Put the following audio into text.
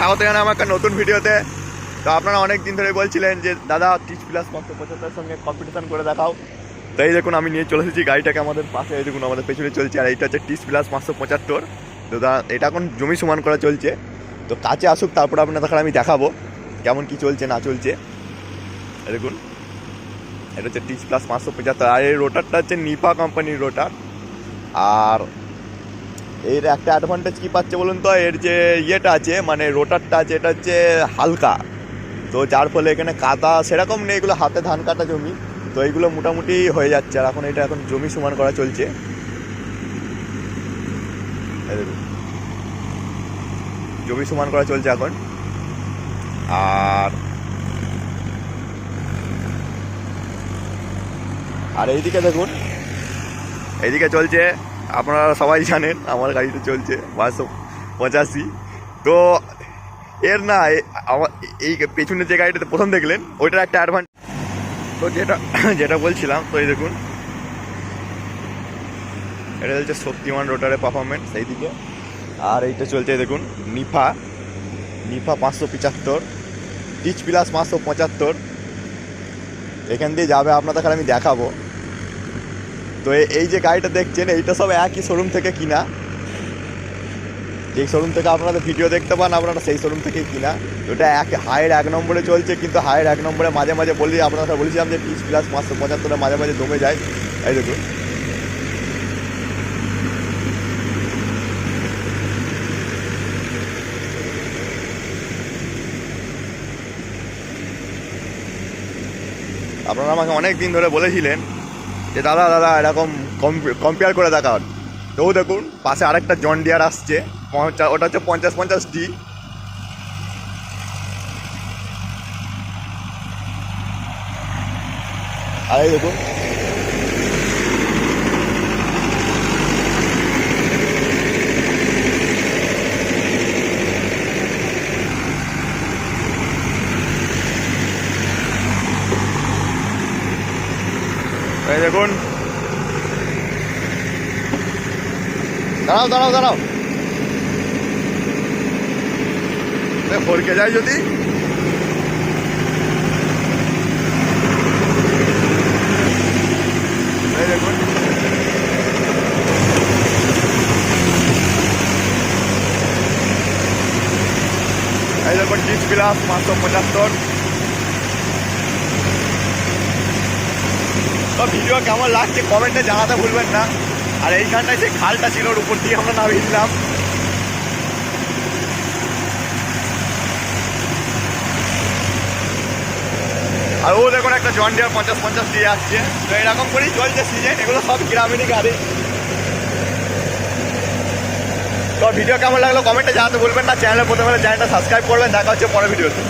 স্বাগত জানাই আমার একটা নতুন ভিডিওতে। তো আপনারা অনেক দিন ধরে বলছিলেন যে, দাদা টিচ প্লাস পাঁচশো পঁচাত্তরের সঙ্গে কম্পিটিশন করে দেখাও। তো এই দেখুন, আমি নিয়ে চলে এসেছি। গাড়িটাকে আমাদের পাশে, এই দেখুন, আমাদের পেছনে চলছে। আর এইটা হচ্ছে টিচ প্লাস পাঁচশো পঁচাত্তর। তো এটা এখন জমি সমান করা চলছে। তো কাছে আসুক, তারপর আপনাদের আমি দেখাবো কেমন কি চলছে, না চলছে। দেখুন, এটা হচ্ছে টিচ প্লাস পাঁচশো পঁচাত্তর। আর এই রোটারটা হচ্ছে নিপা কোম্পানির রোটার আর এর একটা অ্যাডভান্টেজ কি পাচ্ছে বলুন তো? এর যে ইয়েটা আছে মানে রোটারটা আছে, এটা হচ্ছে হালকা। তো যার ফলে এখানে কাদা সেরকম নেই, এগুলো হাতে ধান কাটা জমি। তো এইগুলো মোটামুটি হয়ে যাচ্ছে, আর এখন এটা এখন জমি সমান করা চলছে। জমি সমান করা চলছে এখন। আর আর এইদিকে দেখুন, এইদিকে চলছে আপনারা সবাই জানেন, আমার গাড়িটা চলছে বারোশো পঁচাশি। তো এর না আমার এই পেছনের যে গাড়িটাতে প্রথম দেখলেন, ওইটার একটা অ্যাডভান্স তো যেটা যেটা বলছিলাম, তো এই দেখুন। এটা চলছে শক্তিমান রোটারের পারফরমেন্স সেই দিকে আর এইটা চলছে দেখুন, নিফা। নিফা পাঁচশো পঁচাত্তর টিচ প্লাস পাঁচশো পঁচাত্তর। এখান দিয়ে যাবে, আপনাদের আমি দেখাবো। তো এই যে গাড়িটা দেখছেন, এইটা সব একই শোরুম থেকে কিনা। যে শোরুম থেকে আপনারা ভিডিও দেখতে পান, আপনারা সেই শোরুম থেকেই কিনা। ওটা এক হায়ের এক নম্বরে চলছে, কিন্তু হায়ের এক নম্বরে মাঝে মাঝে বলি আপনারা বলেছিলাম যে পিস প্লাস পাঁচশো পঁচাত্তরে মাঝে মাঝে দমে যায়। এই দেখুন। আপনারা আমাকে অনেক দিন ধরে বলেছিলেন যে, দাদা দাদা, এরকম কম্পেয়ার করে দেখান। তো দেখুন, পাশে আরেকটা জন ডিয়ার আসছে পঞ্চাশ ওটা হচ্ছে পঞ্চাশ পঞ্চাশ ডি আর দেখুন এই দেখুন। দাঁড়াও দাঁড়াও দাঁড়াও। ফরকে যায় যদি। দেখুন। এই দেখুন, ডিস প্লাস পাঁচশো পঁচাত্তর। তো ভিডিও কেমন লাগছে কমেন্টে জানাতে ভুলবেন না। আর এইখানটায় যে খালটা ছিল ওর উপর দিয়ে আমরা নামিয়েছিলাম আর ও দেখুন একটা জন ডিয়ার পঞ্চাশ পঞ্চাশ দিয়ে আসছে। তো এরকম করেই চলছে সিজন এগুলো সব গ্রামীণই গাড়ি। তো ভিডিও কেমন লাগল কমেন্টে জানাতে ভুলবেন না। চ্যানেলে প্রথমে চ্যানেলটা সাবস্ক্রাইব করবেন। দেখা হচ্ছে পরের ভিডিওতে